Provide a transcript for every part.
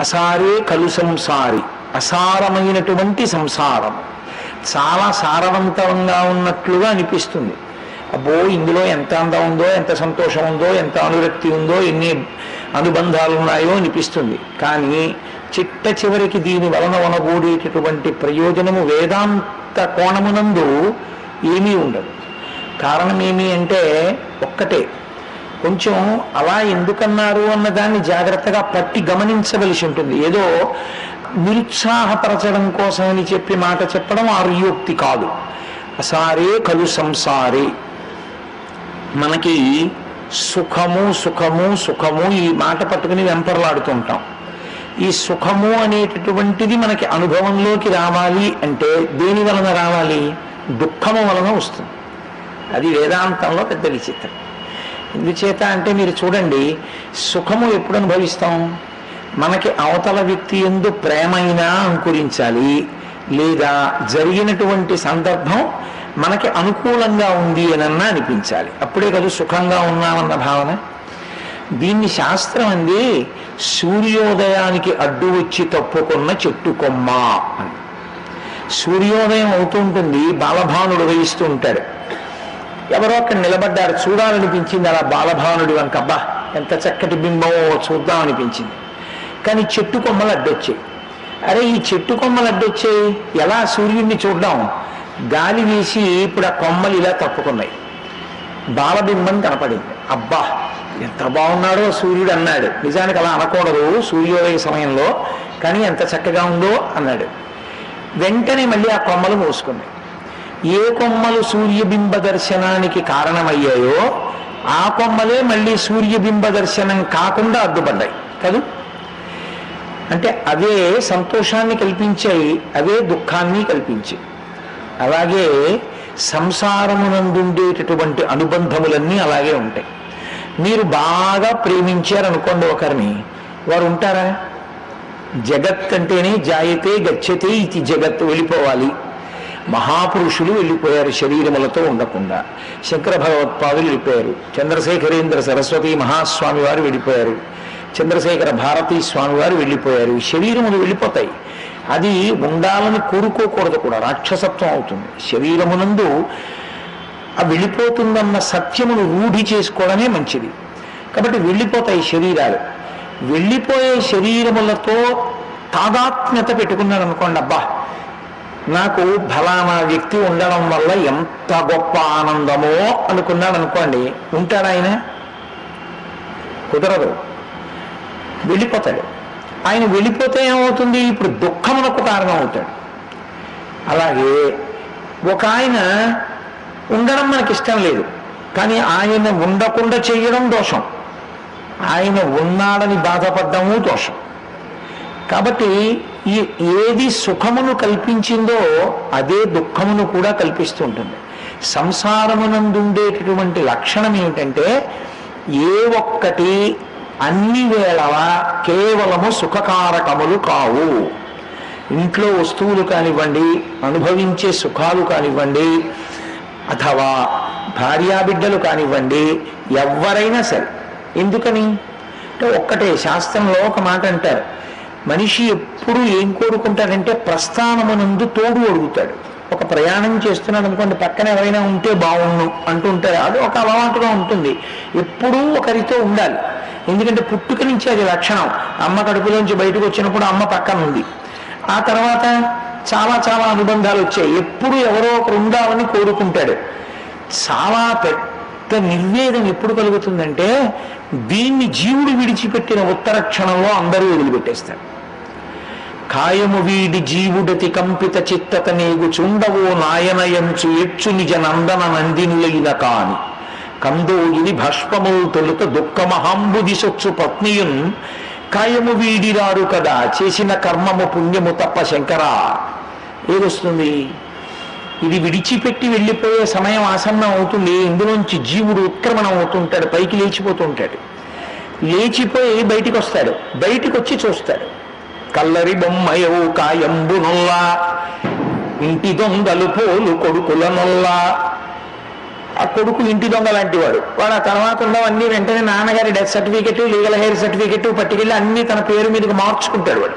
అసారే కలు సంసారి అసారమైనటువంటి సంసారం. చాలా సారవంతంగా ఉన్నట్లుగా అనిపిస్తుంది. అబ్బో ఇందులో ఎంత అందం ఉందో ఎంత సంతోషం ఉందో ఎంత అనురక్తి ఉందో ఎన్ని అనుబంధాలు ఉన్నాయో అనిపిస్తుంది. కానీ చిట్ట చివరికి దీని వలన వనగూడేటటువంటి ప్రయోజనము వేదాంత కోణమునందు ఏమీ ఉండదు. కారణం ఏమి అంటే ఒక్కటే కొంచెం అలా ఎందుకన్నారు అన్న దాన్ని జాగ్రత్తగా పట్టి గమనించవలసి ఉంటుంది. ఏదో నిరుత్సాహపరచడం కోసమని చెప్పి మాట చెప్పడం ఆర్యోక్తి కాదు. అసారే కలు సంసారే. మనకి సుఖము సుఖము సుఖము ఈ మాట పట్టుకుని వెంపర్లాడుతుంటాం ఈ సుఖము అనేటటువంటిది మనకి అనుభవంలోకి రావాలి అంటే దేని వలన రావాలి? దుఃఖము వలన వస్తుంది. అది వేదాంతంలో పెద్ద విచిత్రం. ఎందుచేత అంటే మీరు చూడండి సుఖము ఎప్పుడు అనుభవిస్తాం మనకి అవతల వ్యక్తి ఎందు ప్రేమైనా అంకురించాలి. లేదా జరిగినటువంటి సందర్భం మనకి అనుకూలంగా ఉంది అనన్నా అనిపించాలి. అప్పుడే కదా సుఖంగా ఉన్నామన్న భావన. దీన్ని శాస్త్రం అంది సూర్యోదయానికి అడ్డు వచ్చి తప్పుకున్న చెట్టు కొమ్మ అని. సూర్యోదయం అవుతుంటుంది బాలభానుడు వహిస్తూ ఉంటాడు. ఎవరో అక్కడ నిలబడ్డారు. చూడాలనిపించింది అలా బాలభావనుడి వంకబ్బా ఎంత చక్కటి బింబమో చూద్దాం అనిపించింది. కానీ చెట్టు కొమ్మలు అడ్డొచ్చాయి. అరే ఈ చెట్టు కొమ్మలు అడ్డొచ్చాయి. ఎలా సూర్యుడిని చూద్దాం గాలి వీసి ఇప్పుడు ఆ కొమ్మలు ఇలా తప్పుకున్నాయి. బాలబింబం కనపడింది. అబ్బా ఎంత బాగున్నాడో సూర్యుడు అన్నాడు. నిజానికి అలా అనకూడదు సూర్యోదయ సమయంలో కానీ ఎంత చక్కగా ఉందో అన్నాడు. వెంటనే మళ్ళీ ఆ కొమ్మలు మూసుకున్నాయి. ఏ కొమ్మలు సూర్యబింబ దర్శనానికి కారణమయ్యాయో ఆ కొమ్మలే మళ్ళీ సూర్యబింబ దర్శనం కాకుండా అడ్డుపడ్డాయి కదూ? అంటే అవే సంతోషాన్ని కల్పించాయి అవే దుఃఖాన్ని కల్పించాయి. అలాగే సంసారమునందుండేటటువంటి అనుబంధములన్నీ అలాగే ఉంటాయి. మీరు బాగా ప్రేమించారనుకోండి ఒకరిని వారు ఉంటారా? జగత్ అంటేనే జాయతే గచ్చతే ఇది జగత్ వెళ్ళిపోవాలి. మహాపురుషులు వెళ్ళిపోయారు శరీరములతో ఉండకుండా. శంకర భగవత్పాదులు వెళ్ళిపోయారు. చంద్రశేఖరేంద్ర సరస్వతి మహాస్వామి వారు వెళ్ళిపోయారు. చంద్రశేఖర భారతీ స్వామి వారు వెళ్ళిపోయారు. శరీరములు వెళ్ళిపోతాయి. అది ఉండాలని కోరుకోకూడదు కూడా. రాక్షసత్వం అవుతుంది. శరీరమునందు ఆ వెళ్ళిపోతుందన్న సత్యమును రూఢి చేసుకోవడమే మంచిది. కాబట్టి వెళ్ళిపోతాయి శరీరాలు. వెళ్ళిపోయే శరీరములతో తాదాత్మ్యత పెట్టుకున్నాడు అనుకోండి అబ్బా! నాకు ఫలానా వ్యక్తి ఉండడం వల్ల ఎంత గొప్ప ఆనందమో అనుకున్నాడు అనుకోండి ఉంటాడు ఆయన? కుదరదు. వెళ్ళిపోతాడు. ఆయన వెళ్ళిపోతే ఏమవుతుంది? ఇప్పుడు దుఃఖమునకు కారణం అవుతాడు అలాగే ఒక ఆయన ఉండడం మనకి ఇష్టం లేదు కానీ ఆయన ఉండకుండా చేయడం దోషం. ఆయన ఉన్నాడని బాధపడ్డము దోషం. కాబట్టి ఈ ఏది సుఖమును కల్పించిందో అదే దుఃఖమును కూడా కల్పిస్తుంటుంది. సంసారమునందుండేటటువంటి లక్షణం ఏమిటంటే ఏ ఒక్కటి అన్ని వేళలా కేవలము సుఖకారకములు కావు. ఇంట్లో వస్తువులు కానివ్వండి అనుభవించే సుఖాలు కానివ్వండి అథవా భార్యాబిడ్డలు కానివ్వండి ఎవరైనా సరే. ఎందుకని? అంటే ఒక్కటే శాస్త్రంలో ఒక మాట అంటారు. మనిషి ఎప్పుడు ఏం కోరుకుంటాడంటే ప్రస్థానమునందు తోడు అడుగుతాడు. ఒక ప్రయాణం చేస్తున్నాడు అనుకోండి పక్కన ఎవరైనా ఉంటే బాగుండు అంటుంటారు అది ఒక అలవాటుగా ఉంటుంది. ఎప్పుడూ ఒకరితో ఉండాలి. ఎందుకంటే పుట్టుక నుంచి అది లక్షణం. అమ్మ కడుపులోంచి బయటకు వచ్చినప్పుడు అమ్మ పక్కన ఉంది. ఆ తర్వాత చాలా చాలా అనుబంధాలు వచ్చాయి. ఎప్పుడు ఎవరో ఒకరు ఉండాలని కోరుకుంటాడు. చాలా పెద్ద నిర్వేదం ఎప్పుడు కలుగుతుందంటే దీన్ని జీవుడు విడిచిపెట్టిన ఉత్తర క్షణంలో అందరూ వదిలిపెట్టేస్తారు. కాయము వీడి జీవుడతి కంపిత చిత్తత నీగు చుండవో నాయనయంచు ఎచ్చు నిజ నందన నందినులైన కాని. కందోగిని భష్పములు తొలుత దుఃఖమహంబు సొచ్చు పత్నియున్ కాయము వీడిరారు కదా చేసిన కర్మము పుణ్యము తప్ప శంకరా. ఏదొస్తుంది? ఇది విడిచిపెట్టి వెళ్ళిపోయే సమయం ఆసన్నం అవుతుంది. ఇందులోంచి జీవుడు ఉత్క్రమణం అవుతుంటాడు. పైకి లేచిపోతుంటాడు. లేచిపోయి బయటికి వస్తాడు బయటికి వచ్చి చూస్తాడు. కల్లరి బొమ్మయవు కాయంబు నొల్లా ఇంటి దొంగలు పోలు కొడుకుల నొల్లా. ఆ కొడుకు ఇంటి దొంగ లాంటి వాడు వాడు ఆ తర్వాత ఉన్నవన్నీ వెంటనే నాన్నగారి death certificate legal heir certificate పట్టుకెళ్ళి అన్ని తన పేరు మీదకి మార్చుకుంటాడు వాడు.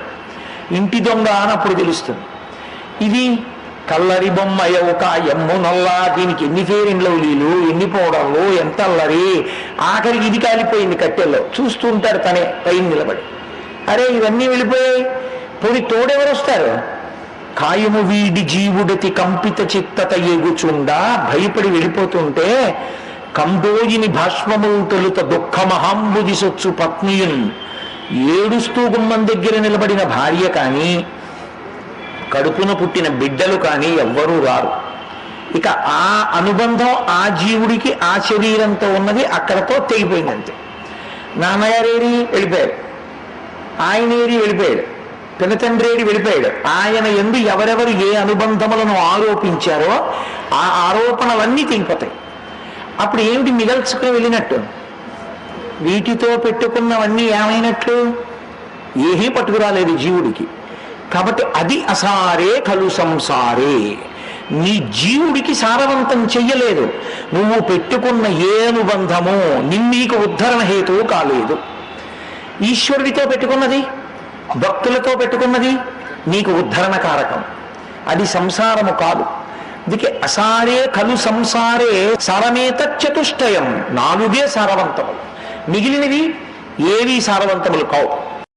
ఇంటి దొంగ అని అప్పుడు తెలుస్తుంది. ఇది కల్లరి బొమ్మ ఒక ఎమ్ము నల్లా. దీనికి ఎన్ని ఫేరిండ్ల నీళ్ళు ఎన్ని పౌడర్లు? ఎంత అల్లరి? ఆఖరికి ఇది కాలిపోయింది కట్టెల్లో. చూస్తూ ఉంటాడు తనే పైన నిలబడి. అరే ఇవన్నీ వెళ్ళిపోయాయి. పోయి తోడెవరు వస్తారు? కాయము వీడి జీవుడతి కంపిత చిత్తత ఎగుచుండా. భయపడి వెళ్ళిపోతుంటే కంబోజిని భాష్మము తొలుత దుఃఖమహాంబుదిసొచ్చు పత్నియున్. ఏడుస్తూ గుమ్మం దగ్గర నిలబడిన భార్య కానీ కడుపున పుట్టిన బిడ్డలు కానీ ఎవ్వరూ రారు. ఇక ఆ అనుబంధం ఆ జీవుడికి ఆ శరీరంతో ఉన్నది అక్కడతో తెగిపోయింది అంతే వెళ్ళిపోయాడు ఆయన ఆయనేరి వెళ్ళిపోయాడు. పినతండ్రేడి వెళ్ళిపోయాడు. ఆయన ఎందు ఎవరెవరు ఏ అనుబంధములను ఆరోపించారో ఆ ఆరోపణలన్నీ తెగిపోతాయి. అప్పుడు ఏమిటి మిగల్చుకుని వెళ్ళినట్టు? వీటితో పెట్టుకున్నవన్నీ ఏమైనట్లు? ఏమీ పట్టుకురాలేదు జీవుడికి. కాబట్టి అది అసారే కలు సంసారే. నీ జీవుడికి సారవంతం చెయ్యలేదు. నువ్వు పెట్టుకున్న ఏ అనుబంధమో నిన్నీకు ఉద్ధరణ హేతువు కాలేదు. ఈశ్వరుడితో పెట్టుకున్నది భక్తులతో పెట్టుకున్నది నీకు ఉద్ధరణ కారకం. అది సంసారము కాదు. అందుకే అసారే కలు సంసారే సరమేత చతుష్టయం. నాలుగే సారవంతములు. మిగిలినవి ఏవి సారవంతములు కావు.